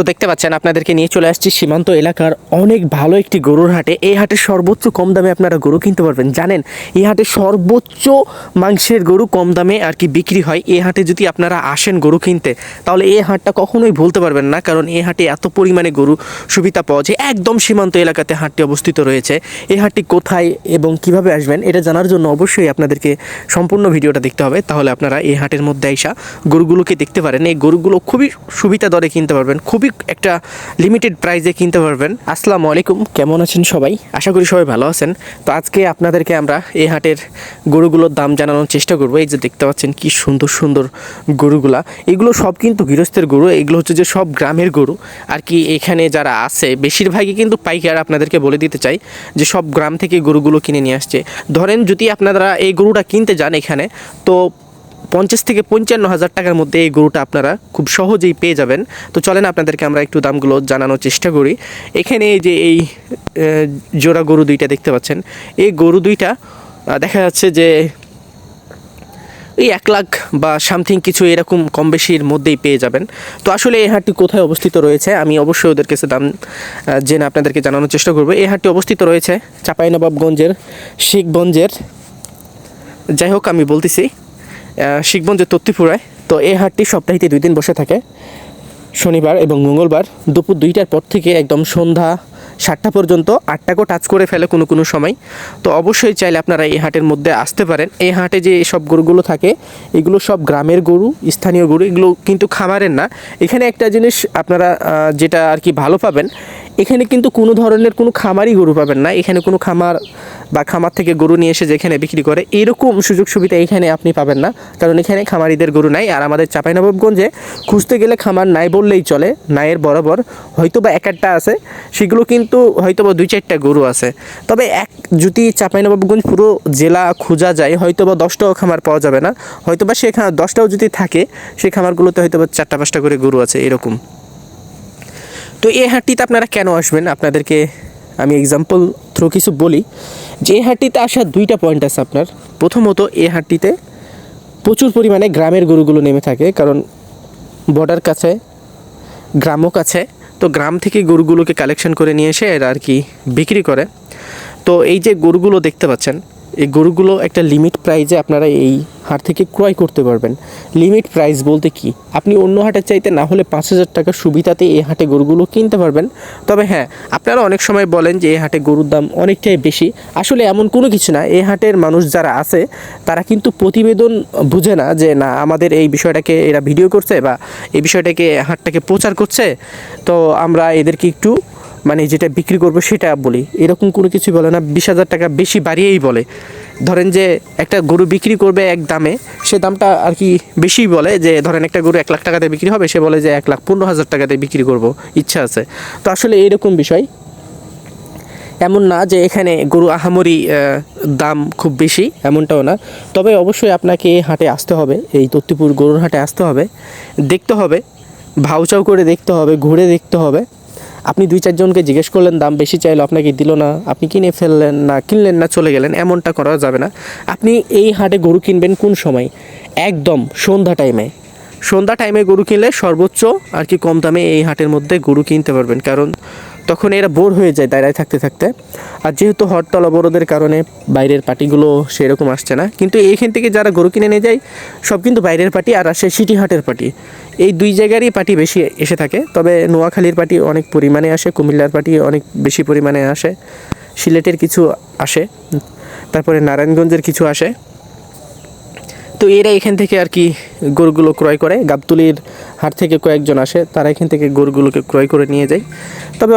তো দেখতে পাচ্ছেন, আপনাদেরকে নিয়ে চলে আসছি সীমান্ত এলাকার অনেক ভালো একটি গরুর হাটে। এই হাটে সর্বোচ্চ কম দামে আপনারা গরু কিনতে পারবেন। জানেন, এই হাটে সর্বোচ্চ মাংসের গরু কম দামে আর কি বিক্রি হয়। এই হাটে যদি আপনারা আসেন গরু কিনতে, তাহলে এই হাটটা কখনোই ভুলতে পারবেন না। কারণ এই হাটে এত পরিমাণে গরু সুবিধা পাওয়া যায়। একদম সীমান্ত এলাকাতে হাটটি অবস্থিত রয়েছে। এই হাটটি কোথায় এবং কীভাবে আসবেন, এটা জানার জন্য অবশ্যই আপনাদেরকে সম্পূর্ণ ভিডিওটা দেখতে হবে। তাহলে আপনারা এই হাটের মধ্যে আইসা গরুগুলোকে দেখতে পারেন। এই গরুগুলো খুবই সুবিধা দরে কিনতে পারবেন। খুবই একটা লিমিটেড প্রাইসে কিনতে পারবেন। আসসালামু আলাইকুম, কেমন আছেন সবাই? আশা করি সবাই ভালো আছেন। তো আজকে আপনাদেরকে আমরা এই হাটের গরুগুলোর দাম জানানোর চেষ্টা করব। এই যে দেখতে পাচ্ছেন কি সুন্দর সুন্দর গরুগুলা। এগুলো সব কিন্তু গৃহস্থের গরু, এগুলো হচ্ছে যে সব গ্রামের গরু। আর কি এখানে যারা আছে, বেশিরভাগই কিন্তু পাইকার আপনাদেরকে বলে দিতে চাই যে সব গ্রাম থেকে গরুগুলো কিনে নিয়ে আসছে। ধরেন যদি আপনারা এই গরুটা কিনতে যান এখানে, তো পঞ্চাশ থেকে পঞ্চান্ন হাজার টাকার মধ্যে এই গরুটা আপনারা খুব সহজেই পেয়ে যাবেন। তো চলেন আপনাদেরকে আমরা একটু দামগুলো জানানোর চেষ্টা করি। এখানে এই যে এই জোড়া গরু দুইটা দেখতে পাচ্ছেন। এই গরু দুইটা দেখা যাচ্ছে যে এই এক লাখ বা সামথিং কিছু এরকম কম বেশির মধ্যেই পেয়ে যাবেন। তো আসলে এই হাটটি কোথায় অবস্থিত রয়েছে, আমি অবশ্যই ওদের কাছে দাম জেনে আপনাদেরকে জানানোর চেষ্টা করব। এই হাটটি অবস্থিত রয়েছে চাঁপাইনবাবগঞ্জের শিখগঞ্জের। যাই হোক, আমি বলতেছি শিখগঞ্জের তত্ত্বপুরায়, তো এই হাটটি সপ্তাহে দুই দিন বসে থাকে। শনিবার এবং মঙ্গলবার দুপুর দুইটার পর থেকে একদম সন্ধ্যা সাতটা পর্যন্ত আটটাকেও টাচ করে ফেলে কোনো কোনো সময়। তো অবশ্যই চাইলে আপনারা এই হাটের মধ্যে আসতে পারেন। এই হাটে যে সব গরুগুলো থাকে, এগুলো সব গ্রামের গরু, স্থানীয় গরু, এগুলো কিন্তু খামারের না। এখানে একটা জিনিস আপনারা যেটা আর কি ভালো পাবেন, এখানে কিন্তু কোনো ধরনের কোনো খামারই গরু পাবেন না। এখানে কোনো খামার বা খামার থেকে গরু নিয়ে এসে যেখানে বিক্রি করে, এরকম সুযোগ সুবিধা এখানে আপনি পাবেন না। কারণ এখানে খামারিদের গরু নাই। আর আমাদের চাঁপাইনবাবগঞ্জে খুঁজতে গেলে খামার নাই বললেই চলে নায়ের বরাবর। হয়তো বা এক একটা আছে, সেগুলো কিন্তু হয়তো বা দুই চারটা গরু আছে। তবে এক যদি চাঁপাইনবাবগঞ্জ পুরো জেলা খোঁজা যায় হয়তো বা দশটাও খামার পাওয়া যাবে না। হয়তো বা সেখানে দশটাও যদি থাকে সেই খামারগুলোতে হয়তো বা চারটা পাঁচটা করে গরু আছে এরকম। তো এই হাটটিতে আপনারা কেন আসবেন? আপনাদেরকে আমি এক্সাম্পল থ্রু কিছু বলি। যে হাটটিতে আসার দুইটা পয়েন্ট আছে আপনার। প্রথমত, এ হাটটিতে প্রচুর পরিমাণে গ্রামের গরুগুলো নেমে থাকে, কারণ বর্ডার কাছে, গ্রামও কাছে। তো গ্রাম থেকে গরুগুলোকে কালেকশন করে নিয়ে এসে এরা আর কি বিক্রি করে। তো এই যে গরুগুলো দেখতে পাচ্ছেন এই গরুগুলো একটা লিমিট প্রাইজে আপনারা এই হাট থেকে ক্রয় করতে পারবেন। লিমিট প্রাইস বলতে কি? আপনি অন্য হাটের চাইতে না হলে পাঁচ হাজার টাকার সুবিধাতে এই হাটে গরুগুলো কিনতে পারবেন। তবে হ্যাঁ আপনারা অনেক সময় বলেন যে এই হাটে গরুর দাম অনেকটাই বেশি। আসলে এমন কোনো কিছু না, এই হাটের মানুষ যারা আছে, তারা কিন্তু প্রতিবেদন বুঝে না যে না, আমাদের এই বিষয়টাকে এরা ভিডিও করছে বা এই বিষয়টাকে হাটটাকে প্রচার করছে। তো আমরা এদেরকে একটু মানে যেটা বিক্রি করব সেটা বলি। এরকম কোনো কিছু বলে না, বিশ হাজার টাকা বেশি বাড়িয়েই বলে। ধরেন যে একটা গরু বিক্রি করবে এক দামে, সে দামটা আর কি বেশি বলে যে, ধরেন একটা গরু এক লাখ টাকাতে বিক্রি হবে, সে বলে যে এক লাখ পনেরো হাজার টাকাতে বিক্রি করব, ইচ্ছা আছে। তো আসলে এরকম বিষয়। এমন না যে এখানে গরু আহামরি দাম খুব বেশি, এমনটাও না। তবে অবশ্যই আপনাকে এই হাটে আসতে হবে, এই তত্তিপুর গরুর হাটে আসতে হবে। দেখতে হবে, ভাউচাও করে দেখতে হবে, ঘুরে দেখতে হবে। আপনি দুই চারজনকে জিজ্ঞেস করলেন, দাম বেশি চাইলো, আপনাকে দিল না, আপনি কিনে ফেললেন না, কিনলেন না, চলে গেলেন, এমনটা করা যাবে না। আপনি এই হাটে গরু কিনবেন কোন সময়? একদম সন্ধ্যা টাইমে সন্ধ্যা টাইমে গরু কিনলে সর্বোচ্চ আর কি কম দামে এই হাটের মধ্যে গরু কিনতে পারবেন। কারণ তখন এরা বোর হয়ে যায় দাঁড়ায় থাকতে থাকতে। আর যেহেতু হরতাল অবরোধের কারণে বাইরের পার্টিগুলো সেরকম আসছে না, কিন্তু এইখান থেকে যারা গরু কিনে নিয়ে যায়, সব কিন্তু বাইরের পার্টি আর আসে সিটি হাটের পার্টি। এই দুই জায়গারই পার্টি বেশি এসে থাকে, তবে নোয়াখালীর পার্টি অনেক পরিমাণে আসে, কুমিল্লার পার্টি অনেক বেশি পরিমাণে আসে, সিলেটের কিছু আসে, তারপরে নারায়ণগঞ্জের কিছু আসে। তো এরা এখান থেকে আর কি গরুগুলো ক্রয় করে। গাবতুলির হাট থেকে কয়েকজন আসে, তারা এখান থেকে গরুগুলোকে ক্রয় করে নিয়ে যায়। তবে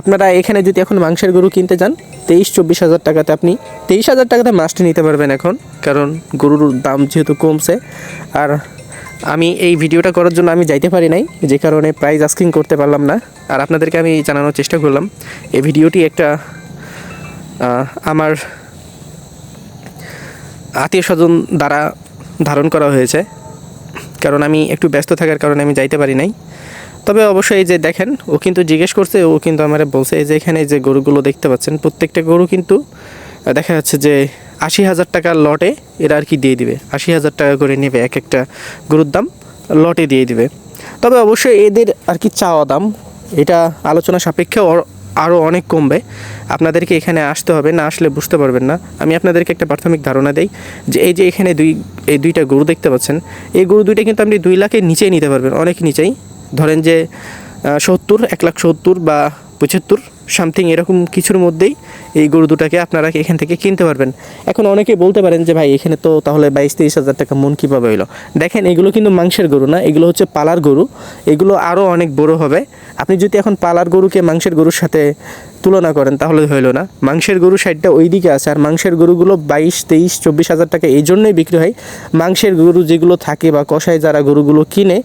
আপনারা এখানে যদি এখন মাংসের গরু কিনতে যান তেইশ চব্বিশ হাজার টাকাতে আপনি তেইশ হাজার টাকাতে মাছটি নিতে পারবেন এখন, কারণ গরুর দাম যেহেতু কমছে। আর আমি এই ভিডিওটা করার জন্য আমি যাইতে পারি নাই, যে কারণে প্রাইজ আস্কিং করতে পারলাম না। আর আপনাদেরকে আমি জানানোর চেষ্টা করলাম, এই ভিডিওটি একটা আমার আত্মীয় স্বজন দ্বারা ধারণ করা হয়েছে। কারণ আমি একটু ব্যস্ত থাকার কারণে আমি যাইতে পারি নাই। তবে অবশ্যই যে দেখেন, ও কিন্তু জিজ্ঞেস করছে, ও কিন্তু আমার বলছে, এই যে এখানে যে গরুগুলো দেখতে পাচ্ছেন, প্রত্যেকটা গরু কিন্তু দেখা যাচ্ছে যে আশি হাজার টাকার লটে এরা আর কি দিয়ে দিবে। আশি হাজার টাকা করে নেবে এক একটা গরুর দাম, লটে দিয়ে দিবে। তবে অবশ্যই এদের আর কি চাওয়া দাম, এটা আলোচনা সাপেক্ষে আরও অনেক কমবে। আপনাদেরকে এখানে আসতে হবে, না আসলে বুঝতে পারবেন না। আমি আপনাদেরকে একটা প্রাথমিক ধারণা দেই যে এই যে এখানে দুই, এই দুইটা গরু দেখতে পাচ্ছেন, এই গরু দুইটা কিন্তু আপনি দুই লাখের নিচেই নিতে পারবেন, অনেক নিচেই। ধরেন যে সত্তর, এক লাখ সত্তর বা পঁচাত্তর সামথিং এরকম কিছুর মধ্যেই এই গরু দুটাকে আপনারা এখান থেকে কিনতে পারবেন। এখন অনেকে বলতে পারেন যে, ভাই, এখানে তো তাহলে বাইশ তেইশ হাজার টাকা মন কীভাবে হইল? দেখেন, এগুলো কিন্তু মাংসের গরু না, এগুলো হচ্ছে পালার গরু। এগুলো আরও অনেক বড় হবে। আপনি যদি এখন পালার গরুকে মাংসের গরুর সাথে তুলনা করেন, তাহলে হইল না। মাংসের গরু সাইডটা ওই দিকে আছে, আর মাংসের গরুগুলো বাইশ, তেইশ, চব্বিশ হাজার টাকা এই জন্যই বিক্রি হয়। মাংসের গরু যেগুলো থাকে বা কষায় যারা গরুগুলো কিনে,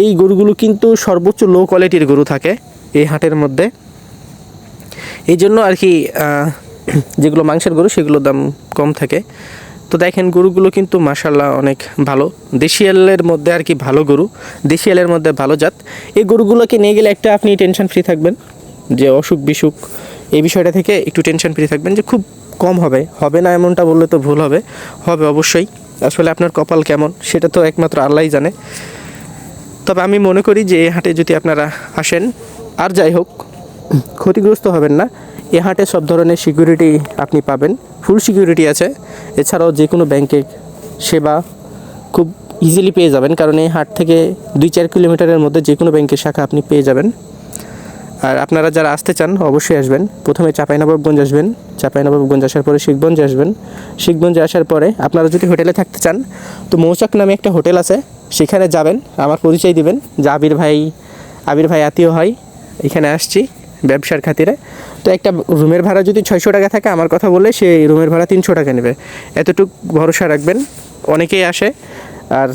এই গরুগুলো কিন্তু সর্বোচ্চ লো কোয়ালিটির গরু থাকে এই হাটের মধ্যে। এই জন্য আর কি যেগুলো মাংসের গরু, সেগুলোর দাম কম থাকে। তো দেখেন, গরুগুলো কিন্তু মাসাল্লাহ অনেক ভালো। দেশিয়ালের মধ্যে আর কি ভালো গরু, দেশিয়ালের মধ্যে ভালো জাত। এই গরুগুলোকে নিয়ে গেলে একটা আপনি টেনশন ফ্রি থাকবেন, যে অসুখ বিসুখ, এই বিষয়টা থেকে একটু টেনশন ফ্রি থাকবেন, যে খুব কম হবে। হবে না এমনটা বললে তো ভুল হবে। হবে অবশ্যই। আসলে আপনার কপাল কেমন, সেটা তো একমাত্র আল্লাহই জানে। তবে আমি মনে করি যে এই হাটে যদি আপনারা আসেন, আর যাই হোক ক্ষতিগ্রস্ত হবেন না। এ হাটে সব ধরনের সিকিউরিটি আপনি পাবেন। ফুল সিকিউরিটি আছে। এছাড়াও যে কোনো ব্যাংকে সেবা খুব ইজিলি পেয়ে যাবেন। কারণ এই হাট থেকে দুই চার কিলোমিটারের মধ্যে যে কোনো ব্যাংকের শাখা আপনি পেয়ে যাবেন। আর আপনারা যারা আসতে চান, অবশ্যই আসবেন। প্রথমে চাঁপাইনবাবগঞ্জ আসবেন। চাঁপাইনবাবগঞ্জ আসার পরে শিখগঞ্জে আসবেন। শিখগঞ্জে আসার পরে আপনারা যদি হোটেলে থাকতে চান, তো মৌচাক নামে একটা হোটেল আছে। সেখানে যাবেন। আমার পরিচয় দিবেন যে আবির ভাই আবির ভাই আত্মীয় হয়। এখানে আসছি। ব্যবসার খাতিরে। তো একটা রুমের ভাড়া যদি ছয়শো টাকা থাকে, আমার কথা বলে সেই রুমের ভাড়া তিনশো টাকা নেবে। এতটুকু ভরসা রাখবেন। অনেকেই আসে, আর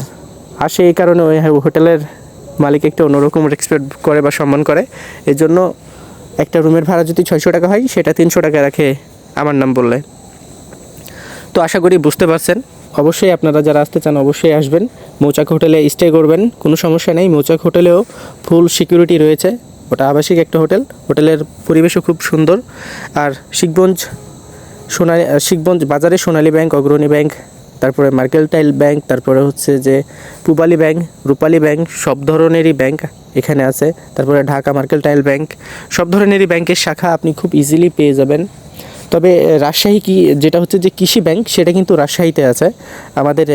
আসে এই কারণে ওই হোটেলের মালিক একটা অন্যরকম রেসপেক্ট করে বা সম্মান করে। এর জন্য একটা রুমের ভাড়া যদি ছয়শো টাকা হয়, সেটা তিনশো টাকা রাখে আমার নাম বললে। তো আশা করি বুঝতে পারছেন। অবশ্যই আপনারা যারা আসতে চান, অবশ্যই আসবেন। মৌচাক হোটেলে স্টে করবেন, কোনো সমস্যা নেই। মৌচাক হোটেলেও ফুল সিকিউরিটি রয়েছে। ওটা আবাসিক একটা হোটেল। হোটেলের পরিবেশও খুব সুন্দর। আর শিখগঞ্জ সোনালী শিখগঞ্জ বাজারে সোনালী ব্যাংক, অগ্রণী ব্যাংক, তারপরে মার্কেলটাইল ব্যাংক, তারপরে হচ্ছে যে পূবালী ব্যাংক, রূপালী ব্যাংক, সব ধরনেরই ব্যাংক এখানে আছে। তারপরে ঢাকা মার্কেলটাইল ব্যাংক, সব ধরনেরই ব্যাংকের শাখা আপনি খুব ইজিলি পেয়ে যাবেন। তবে রাজশাহী কি, যেটা হচ্ছে যে কৃষি ব্যাংক, সেটা কিন্তু রাজশাহীতে আছে। আমাদের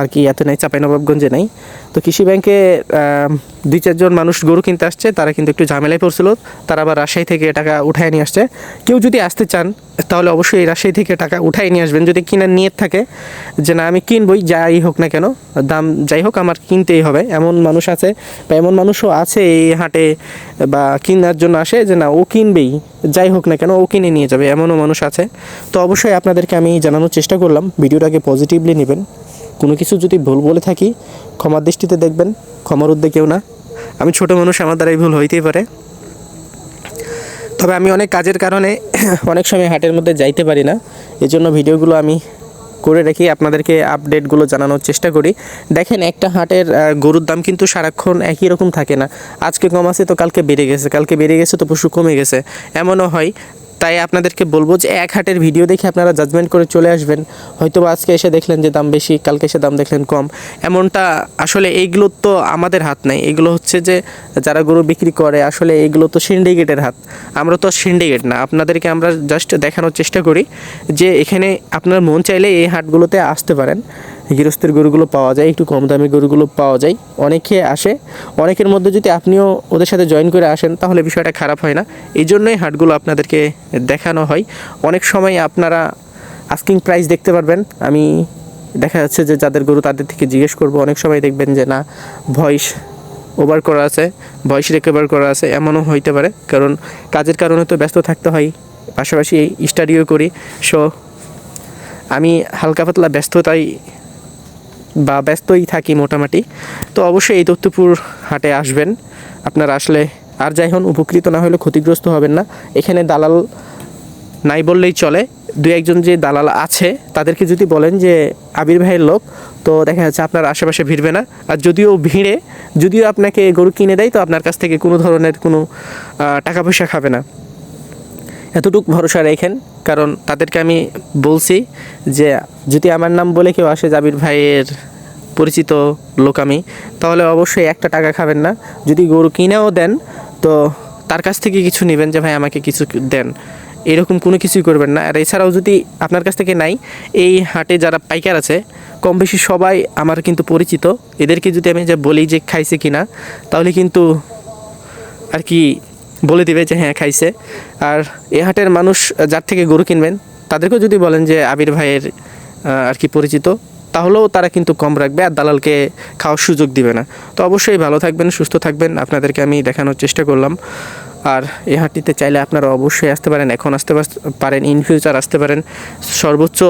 আর কি এত নাই, চাঁপাইনবাবগঞ্জে নাই। তো কৃষি ব্যাংকে দুই চারজন মানুষ গরু কিনতে আসছে, তারা কিন্তু একটু ঝামেলায় পড়ছিল। তারা আবার রাজশাহী থেকে টাকা উঠায় নিয়ে আসছে। কেউ যদি আসতে চান, তাহলে অবশ্যই এই রাজশাহী থেকে টাকা উঠায় নিয়ে আসবেন। যদি কেনার নিয়ত থাকে যে না, আমি কিনবই, যাই হোক না কেন, দাম যাই হোক, আমার কিনতেই হবে। এমন মানুষ আছে, বা এমন মানুষও আছে এই হাটে, বা কেনার জন্য আসে যে না, ও কিনবেই, যাই হোক না কেন, ও কিনে নিয়ে যাবে। এমনও মানুষ আছে। তো অবশ্যই আপনাদেরকে আমি জানানোর চেষ্টা করলাম, ভিডিওটাকে পজিটিভলি নেবেন। কোনো কিছু যদি ভুল বলে থাকি, ক্ষমার দৃষ্টিতে দেখবেন, ক্ষমার উদ্দে কেউ না। আমি ছোট মানুষ, আমার দ্বারাই ভুল হইতেই পারে। তবে আমি অনেক কাজের কারণে অনেক সময় হাটের মধ্যে যাইতে পারি না। এজন্য ভিডিওগুলো আমি করে রেখে আপনাদেরকে আপডেটগুলো জানানোর চেষ্টা করি। দেখেন, একটা হাটের গরুর দাম কিন্তু সারাক্ষণ একই রকম থাকে না। আজকে কম আছে, তো কালকে বেড়ে গেছে। কালকে বেড়ে গেছে, তো পশু কমে গেছে। এমনও হয় তাই আপনাদেরকে বলব যে এক হাটের ভিডিও দেখে আপনারা জাজমেন্ট করে চলে আসবেন। হয়তো আজকে এসে দেখলেন যে দাম বেশি, কালকে এসে দাম দেখলেন কম। এমনটা আসলে এইগুলো তো আমাদের হাত নাই। এগুলো হচ্ছে যে যারা গরু বিক্রি করে, আসলে এগুলো তো সিন্ডিকেটের হাত। আমরা তো সিন্ডিকেট না। আপনাদেরকে আমরা জাস্ট দেখানোর চেষ্টা করি যে এখানে আপনার মন চাইলে এই হাটগুলোতে আসতে পারেন। গৃহস্থের গরুগুলো পাওয়া যায়, একটু কম দামি গরুগুলো পাওয়া যায়। অনেকে আসে, অনেকের মধ্যে যদি আপনিও ওদের সাথে জয়েন করে আসেন, তাহলে বিষয়টা খারাপ হয় না। এই জন্যই হাটগুলো আপনাদেরকে দেখানো হয়। অনেক সময় আপনারা আস্কিং প্রাইস দেখতে পারবেন। আমি দেখা যাচ্ছে যে যাদের গরু তাদের থেকে জিজ্ঞেস করব, অনেক সময় দেখবেন যে না, ভয়েস ওভার করা আছে, ভয়েস রেকভার করা আছে, এমনও হইতে পারে। কারণ কাজের কারণে তো ব্যস্ত থাকতে হয়। পাশাপাশি স্টাডিও করি। সো আমি হালকা পাতলা ব্যস্ততাই বা ব্যস্তই থাকি মোটামুটি, তো অবশ্যই এই দত্তপুর হাটে আসবেন। আপনারা আসলে আর যাই হন, উপকৃত না হলে ক্ষতিগ্রস্ত হবেন না। এখানে দালাল নাই বললেই চলে। দু একজন যে দালাল আছে, তাদেরকে যদি বলেন যে, আবির ভাইয়ের লোক তো দেখা যাচ্ছে আপনার আশেপাশে ভিড়বে না। আর যদিও ভিড়ে, যদিও আপনাকে গরু কিনে দেয়, তো আপনার কাছ থেকে কোনো ধরনের কোনো টাকা পয়সা খাবে না। এতটুকু ভরসা রেখেন, কারণ তাদেরকে আমি বলছি যে যদি আমার নাম বলে কেউ আসে জাবির ভাইয়ের পরিচিত লোক আমি, তাহলে অবশ্যই একটা টাকা খাবেন না। যদি গরু কিনেও দেন, তো তার কাছ থেকে কিছু নেবেন যে, ভাই, আমাকে কিছু দেন। এরকম কোনো কিছুই করবেন না। আর এছাড়াও যদি আপনার কাছ থেকে নাই, এই হাটে যারা পাইকার আছে, কম বেশি সবাই আমার কিন্তু পরিচিত। এদেরকে যদি আমি যে বলি যে খাইছে কিনা, তাহলে কিন্তু আর কি বলে দিবে যে হ্যাঁ খাইছে। আর এ হাটের মানুষ যার থেকে গরু কিনবেন, তাদেরকেও যদি বলেন যে আবির ভাইয়ের আর কি পরিচিত, তাহলেও তারা কিন্তু কম রাখবে আর দালালকে খাওয়ার সুযোগ দিবে না। তো অবশ্যই ভালো থাকবেন, সুস্থ থাকবেন। আপনাদেরকে আমি দেখানোর চেষ্টা করলাম। আর এই হাটটিতে চাইলে আপনারা অবশ্যই আসতে পারেন। এখন আসতে পারেন ইন ফিউচার আসতে পারেন। সর্বোচ্চ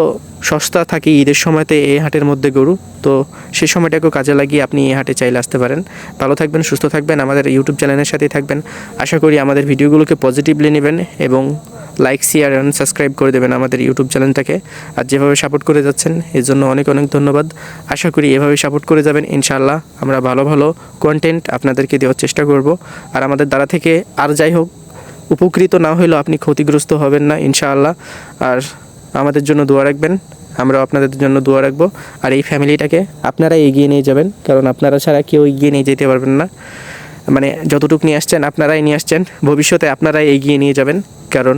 সস্তা থাকে ঈদের সময়তে এই হাটের মধ্যে গরু। তো সেই সময়টাকেও কাজে লাগিয়ে আপনি এই হাটে চাইলে আসতে পারেন। ভালো থাকবেন, সুস্থ থাকবেন। আমাদের ইউটিউব চ্যানেলের সাথেই থাকবেন। আশা করি আমাদের ভিডিওগুলোকে পজিটিভলি নেবেন এবং লাইক শেয়ার এবং সাবস্ক্রাইব করে দেবেন আমাদের ইউটিউব চ্যানেলটাকে আর যেভাবে সাপোর্ট করে যাচ্ছেন, এর জন্য অনেক অনেক ধন্যবাদ। আশা করি এভাবে সাপোর্ট করে যাবেন, ইনশাআল্লাহ। আমরা ভালো ভালো কন্টেন্ট আপনাদেরকে দেওয়ার চেষ্টা করব। আর আমাদের দ্বারা থেকে আর যাই হোক, উপকৃত না হলেও আপনি ক্ষতিগ্রস্ত হবেন না, ইনশাআল্লাহ। আর আমাদের জন্য দোয়া রাখবেন, আমরাও আপনাদের জন্য দোয়া রাখব। আর এই ফ্যামিলিটাকে আপনারা এগিয়ে নিয়ে যাবেন, কারণ আপনারা ছাড়া কেউ এগিয়ে নিয়ে যেতে পারবেন না। মানে যতটুকু নিয়ে আসছেন, আপনারাই নিয়ে আসছেন। ভবিষ্যতে আপনারাই এগিয়ে নিয়ে যাবেন। কারণ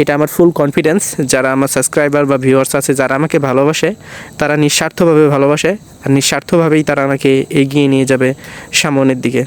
এটা আমার ফুল কনফিডেন্স যারা আমার সাবস্ক্রাইবার বা ভিউয়ার্স আছে, যারা আমাকে ভালোবাসে, তারা নিঃস্বার্থভাবে ভালোবাসে। আর নিঃস্বার্থভাবেই তারা আমাকে এগিয়ে নিয়ে যাবে সামনের দিকে।